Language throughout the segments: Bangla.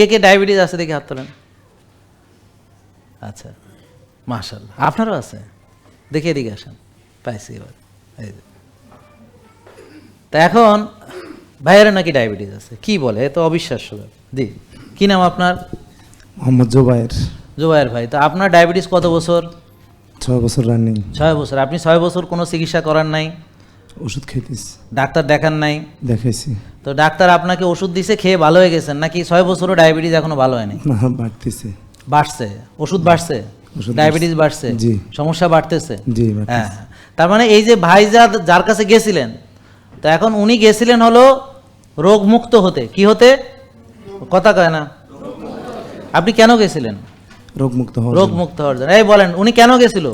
কে কে ডায়াবেটিস আছে দেখে হাত তোলেন? আচ্ছা মাশাল্লাহ আপনারও আছে? দেখে এদিকে আসেন। পাইছি এবার। এই। তা এখন ভাইয়ের নাকি ডায়াবেটিস আছে? কি বলে? তো অবিশ্বাস্য ব্যাপার। জি কি নাম আপনার? মোহাম্মদ জোবায়ের। জুবাইর ভাই তো আপনার ডায়াবেটিস কত বছর? ছয় বছর রানিং। ছয় বছর। আপনি ছয় বছর কোনো চিকিৎসা করার নাই? ওষুধ খাইতিস ডাক্তার দেখান নাই? দেখাইছি। তো ডাক্তার আপনাকে ওষুধ দিছে খেয়ে ভালো হয়ে গেছেন নাকি ছয় বছরও ডায়াবেটিস এখনও ভালো হয়নি? না বাড়তেছে। বাড়ছে? ওষুধ বাড়ছে? ডায়াবেটিস বাড়ছে। জি। সমস্যা বাড়তেছে? জি হ্যাঁ। তার মানে এই যে ভাই যা যার কাছে গেছিলেন তো এখন উনি গেছিলেন হলো রোগ মুক্ত হতে। কি হতে? কথা কয় না। আপনি কেন গেছিলেন? রোগ মুক্ত হওয়ার রোগ। মুক্ত হওয়ার জন্য। এই বলেন উনি কেন গেছিল?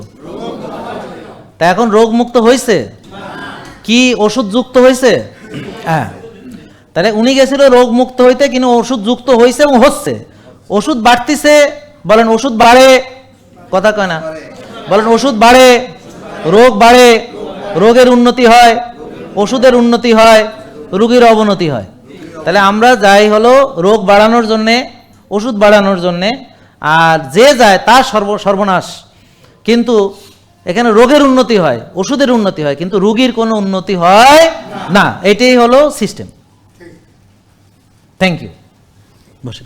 তা এখন রোগ মুক্ত হয়েছে কি ওষুধ যুক্ত হয়েছে? হ্যাঁ। তাহলে উনি গেছিল রোগ মুক্ত হইতে কিন্তু ওষুধ যুক্ত হয়েছে এবং হচ্ছে। ওষুধ বাড়তিছে বলেন ওষুধ বাড়ে। কথা কয় না? বলেন ওষুধ বাড়ে রোগ বাড়ে রোগের উন্নতি হয় ওষুধের উন্নতি হয় রোগীর অবনতি হয়। তাহলে আমরা যাই হলো রোগ বাড়ানোর জন্যে ওষুধ বাড়ানোর জন্যে আর যে যায় তার সর্ব সর্বনাশ। কিন্তু এখানে রোগের উন্নতি হয় ওষুধের উন্নতি হয় কিন্তু রোগীর কোনো উন্নতি হয় না। এটাই হলো সিস্টেম থ্যাংক ইউ বসে।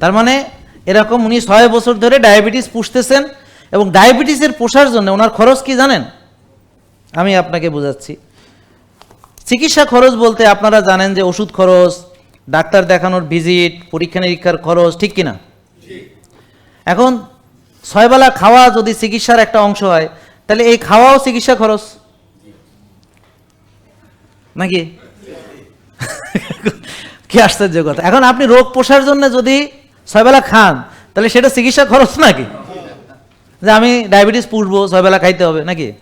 তার মানে এরকম উনি ছয় বছর ধরে ডায়াবেটিস পুষতেছেন এবং ডায়াবেটিসের পোষার জন্য ওনার খরচ কি জানেন? আমি আপনাকে বোঝাচ্ছি। চিকিৎসা খরচ বলতে আপনারা জানেন যে ওষুধ খরচ ডাক্তার দেখানোর ভিজিট পরীক্ষা নিরীক্ষার খরচ ঠিক কিনা? এখন ছয়বেলা খাওয়া যদি চিকিৎসার একটা অংশ হয় তাহলে এই খাওয়াও চিকিৎসা খরচ। নাকি? কি আশ্চর্য কথা। এখন আপনি রোগ পোষার জন্য যদি ছয়বেলা খান, তাহলে সেটা চিকিৎসা খরচ নাকি? যে আমি ডায়াবেটিস পুষবো, ছয়বেলা খাইতে হবে, নাকি?